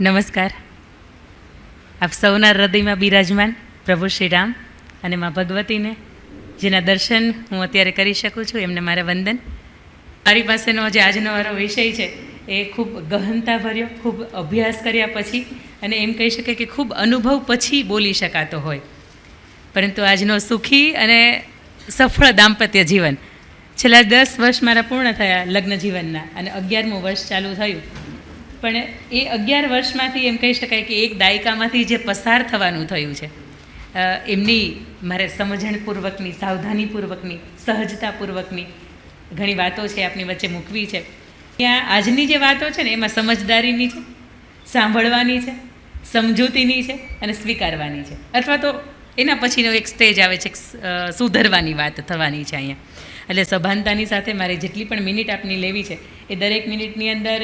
નમસ્કાર. આપ સૌના હૃદયમાં બિરાજમાન પ્રભુ શ્રી રામ અને મા ભગવતીને, જેના દર્શન હું અત્યારે કરી શકું છું, એમને મારા વંદન. મારી પાસેનો જે આજનો મારો વિષય છે, એ ખૂબ ગહનતા ભર્યો ખૂબ અભ્યાસ કર્યા પછી અને એમ કહી શકાય કે ખૂબ અનુભવ પછી બોલી શકાતો હોય. પરંતુ આજનો સુખી અને સફળ દાંપત્ય જીવન, છેલ્લા દસ વર્ષ મારા પૂર્ણ થયા લગ્ન જીવનના અને અગિયારમું વર્ષ ચાલુ થયું. પણ એ અગિયાર વર્ષમાંથી એમ કહી શકાય કે એક દાયકામાંથી જે પસાર થવાનું થયું છે. એમની મારે સમજણપૂર્વકની, સાવધાનીપૂર્વકની, સહજતાપૂર્વકની ઘણી વાતો છે આપની વચ્ચે મૂકવી છે. ત્યાં આજની જે વાતો છે ને, એમાં સમજદારીની છે, સાંભળવાની છે, સમજૂતીની છે અને સ્વીકારવાની છે. અથવા તો એના પછીનો એક સ્ટેજ આવે છે સુધરવાની વાત થવાની છે અહીંયા. એટલે સભાનતાની સાથે મારે જેટલી પણ મિનિટ આપની લેવી છે, એ દરેક મિનિટની અંદર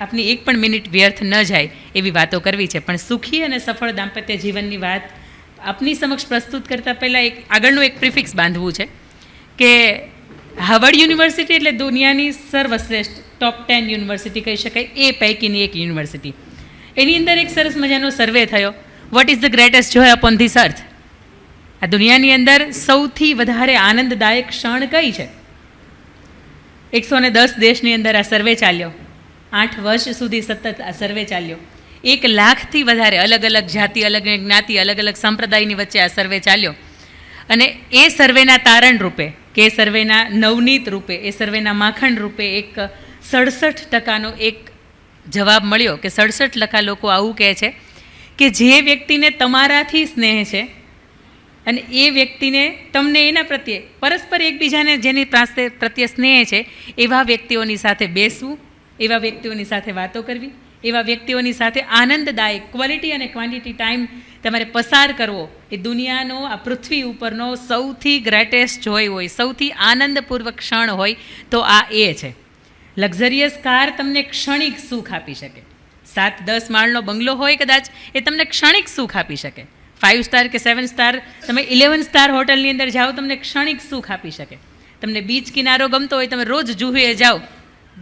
આપની એક પણ મિનિટ વ્યર્થ ન જાય એવી વાતો કરવી છે. પણ સુખી અને સફળ દાંપત્ય જીવનની વાત આપની સમક્ષ પ્રસ્તુત કરતાં પહેલાં એક આગળનું એક પ્રિફિક્સ બાંધવું છે કે હાવર્ડ યુનિવર્સિટી એટલે દુનિયાની સર્વશ્રેષ્ઠ ટોપ ટેન યુનિવર્સિટી કહી શકાય, એ પૈકીની એક યુનિવર્સિટી. એની અંદર એક સરસ મજાનો સર્વે થયો. What is the greatest joy upon this earth આ દુનિયાની અંદર સૌથી વધારે આનંદદાયક ક્ષણ કઈ છે? એકસો ને દસ દેશની અંદર આ સર્વે ચાલ્યો. આઠ વર્ષ સુધી સતત આ સર્વે ચાલ્યો. એક લાખથી વધારે અલગ અલગ જાતિ, અલગ જ્ઞાતિ, અલગ અલગ સંપ્રદાયની વચ્ચે આ સર્વે ચાલ્યો. અને એ સર્વેના તારણ રૂપે, કે સર્વેના નવનીત રૂપે, એ સર્વેના માખણ રૂપે એક સડસઠ ટકાનો એક જવાબ મળ્યો કે સડસઠ ટકા લોકો આવું કહે છે કે જે વ્યક્તિને તમારાથી સ્નેહ છે અને એ વ્યક્તિને તમને એના પ્રત્યે પરસ્પર એકબીજાને જેની પાસે પ્રત્યે સ્નેહ છે, એવા વ્યક્તિઓની સાથે બેસવું એવા વ્યક્તિઓની સાથે વાતો કરવી, એવા વ્યક્તિઓની સાથે આનંદદાયક ક્વોલિટી અને ક્વોન્ટિટી ટાઈમ તમારે પસાર કરવો. એ દુનિયાનો, આ પૃથ્વી ઉપરનો સૌથી ગ્રેટેસ્ટ જોય હોય, સૌથી આનંદપૂર્વક ક્ષણ હોય તો આ એ છે. લક્ઝરિયસ કાર તમને ક્ષણિક સુખ આપી શકે. સાત, દસ માળનો બંગલો હોય કદાચ, એ તમને ક્ષણિક સુખ આપી શકે. ફાઇવ સ્ટાર કે સેવન સ્ટાર તમે ઇલેવન સ્ટાર હોટલની અંદર જાઓ, તમને ક્ષણિક સુખ આપી શકે. તમને બીચ કિનારો ગમતો હોય, તમે રોજ જુહીએ જાઓ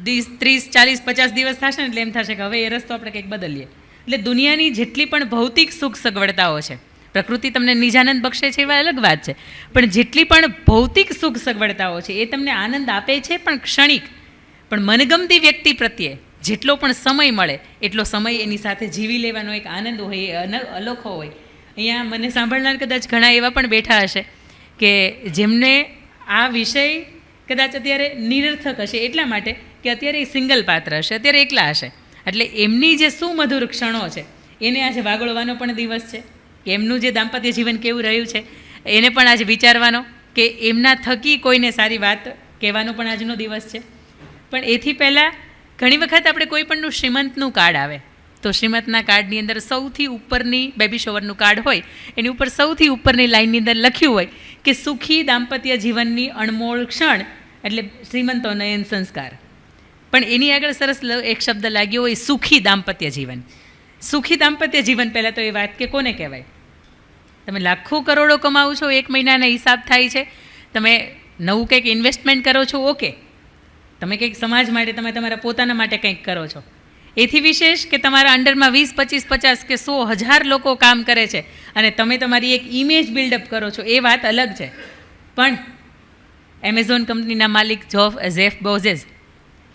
વીસ ત્રીસ, ચાલીસ, પચાસ દિવસ થશે ને એટલે એમ થશે કે હવે એ રસ્તો આપણે કંઈક બદલીએ. એટલે દુનિયાની જેટલી પણ ભૌતિક સુખ સગવડતાઓ છે, પ્રકૃતિ તમને નિજાનંદ બક્ષે છે એવા અલગ વાત છે, પણ જેટલી પણ ભૌતિક સુખ સગવડતાઓ છે એ તમને આનંદ આપે છે પણ ક્ષણિક. પણ મનગમતી વ્યક્તિ પ્રત્યે જેટલો પણ સમય મળે, એટલો સમય એની સાથે જીવી લેવાનો એક આનંદ હોય, એ અલોખો હોય. અહીંયા મને સાંભળનાર કદાચ ઘણા એવા પણ બેઠા હશે કે જેમને આ વિષય કદાચ અત્યારે નિરર્થક હશે એટલા માટે કે અત્યારે એ સિંગલ પાત્ર હશે, અત્યારે એકલા હશે. એટલે એમની જે સુમધુર ક્ષણો છે, એને આજે વાગોળવાનો પણ દિવસ છે. કે એમનું જે દાંપત્ય જીવન કેવું રહ્યું છે, એને પણ આજે વિચારવાનો કે એમના થકી કોઈને સારી વાત કહેવાનો પણ આજનો દિવસ છે. પણ એથી પહેલાં ઘણી વખત આપણે કોઈ પણનું શ્રીમંતનું કાર્ડ આવે. તો શ્રીમંતના કાર્ડની અંદર સૌથી ઉપરની બેબી શોવરનું કાર્ડ હોય, એની ઉપર સૌથી ઉપરની લાઇનની અંદર લખ્યું હોય કે સુખી દાંપત્ય જીવનની અણમોળ ક્ષણ, એટલે શ્રીમંતો નયન સંસ્કાર. પણ એની આગળ સરસ એક શબ્દ લાગ્યો હોય, સુખી દાંપત્ય જીવન. સુખી દાંપત્ય જીવન પહેલાં તો એ વાત કે કોને કહેવાય? તમે લાખો કરોડો કમાવો છો, એક મહિનાના હિસાબ થાય છે. તમે નવું કંઈક ઇન્વેસ્ટમેન્ટ કરો છો, ઓકે. તમે કંઈક સમાજ માટે, તમે તમારા પોતાના માટે કંઈક કરો છો. એથી વિશેષ કે તમારા અંડરમાં વીસ, પચીસ, પચાસ કે સો હજાર લોકો કામ કરે છે અને તમે તમારી એક ઇમેજ બિલ્ડઅપ કરો છો, એ વાત અલગ છે. પણ એમેઝોન કંપનીના માલિક જોફ ઝેફ બોઝેસ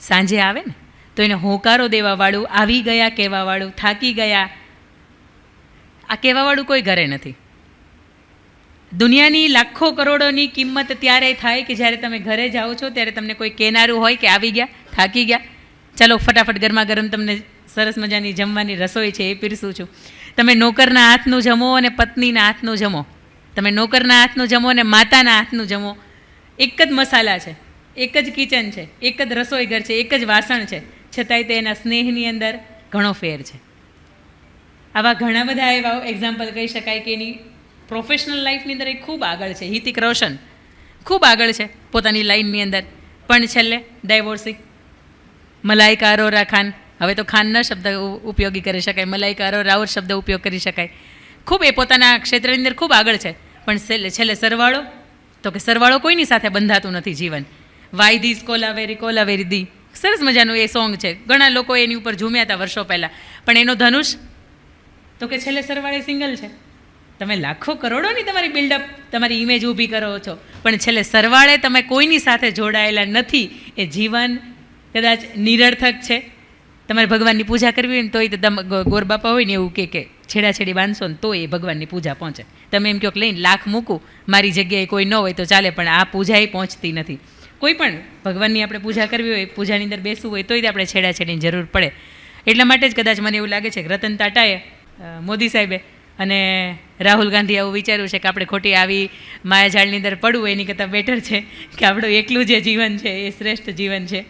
સાંજે આવે ને, તો એને હોકારો દેવાવાળું, આવી ગયા કહેવાવાળું, થાકી ગયા. આ કહેવાવાળું કોઈ ઘરે નથી. દુનિયાની લાખો કરોડોની કિંમત ત્યારે થાય કે જ્યારે તમે ઘરે જાઓ છો, ત્યારે તમને કોઈ કહેનારું હોય કે આવી ગયા, થાકી ગયા. ચાલો, ફટાફટ ગરમા ગરમ તમને સરસ મજાની જમવાની રસોઈ છે એ પીરસું છું. તમે નોકરના હાથનું જમો અને પત્નીના હાથનું જમો. તમે નોકરના હાથનું જમો અને માતાના હાથનું જમો. એક જ મસાલા છે. એક જ કિચન છે, એક જ રસોઈ ઘર છે, એક જ વાસણ છે. છતાંય તે એના સ્નેહની અંદર ઘણો ફેર છે. આવા ઘણા બધા એવા એક્ઝામ્પલ કહી શકાય કે એની પ્રોફેશનલ લાઈફની અંદર એ ખૂબ આગળ છે. હિતિક રોશન ખૂબ આગળ છે પોતાની લાઈનની અંદર. પણ છેલ્લે ડાયવોર્સી મલાઈકા અરોરા ખાન. હવે તો ખાન ન શબ્દ ઉપયોગી કરી શકાય. મલાઈકા અરોરા ઓર શબ્દ ઉપયોગ કરી શકાય. ખૂબ એ પોતાના ક્ષેત્રની અંદર ખૂબ આગળ છે. પણ છેલ્લે છેલ્લે સરવાળો, તો કે સરવાળો કોઈની સાથે બંધાતું નથી જીવન. વાય ધીસ કોલાવેરી કોલાવેરી દી. સરસ મજાનું એ સોંગ છે. ઘણા લોકો એની ઉપર ઝૂમ્યા હતા વર્ષો પહેલાં. પણ એનો ધનુષ, તો કે છેલ્લે સરવાળે સિંગલ છે. તમે લાખો કરોડોની તમારી બિલ્ડઅપ તમારી ઇમેજ ઊભી કરો છો. પણ છેલ્લે સરવાળે તમે કોઈની સાથે જોડાયેલા નથી. એ જીવન કદાચ નિરર્થક છે. તમારે ભગવાનની પૂજા કરવી હોય ને તોય તો તમે ગોરબાપા હોય ને એવું કે કે, છેડાછેડી બાંધશો ને તોય એ ભગવાનની પૂજા પહોંચે. તમે એમ કહો લઈને લાખ મૂકું, મારી જગ્યાએ કોઈ ન હોય તો ચાલે, પણ આ પૂજા એ પહોંચતી નથી. કોઈ પણ ભગવાનની આપણે પૂજા કરવી હોય, પૂજાની અંદર બેસવું હોય, તોય આપણે છેડાછેડીની જરૂર પડે. એટલા માટે જ કદાચ મને એવું લાગે છે કે રતન ટાટાએ મોદી સાહેબે અને રાહુલ ગાંધી આવું વિચાર્યું છે કે આપણે ખોટી આવી માયાજાળની અંદર પડવું એની કરતાં બેટર છે કે આપણું એકલું જે જીવન છે એ શ્રેષ્ઠ જીવન છે.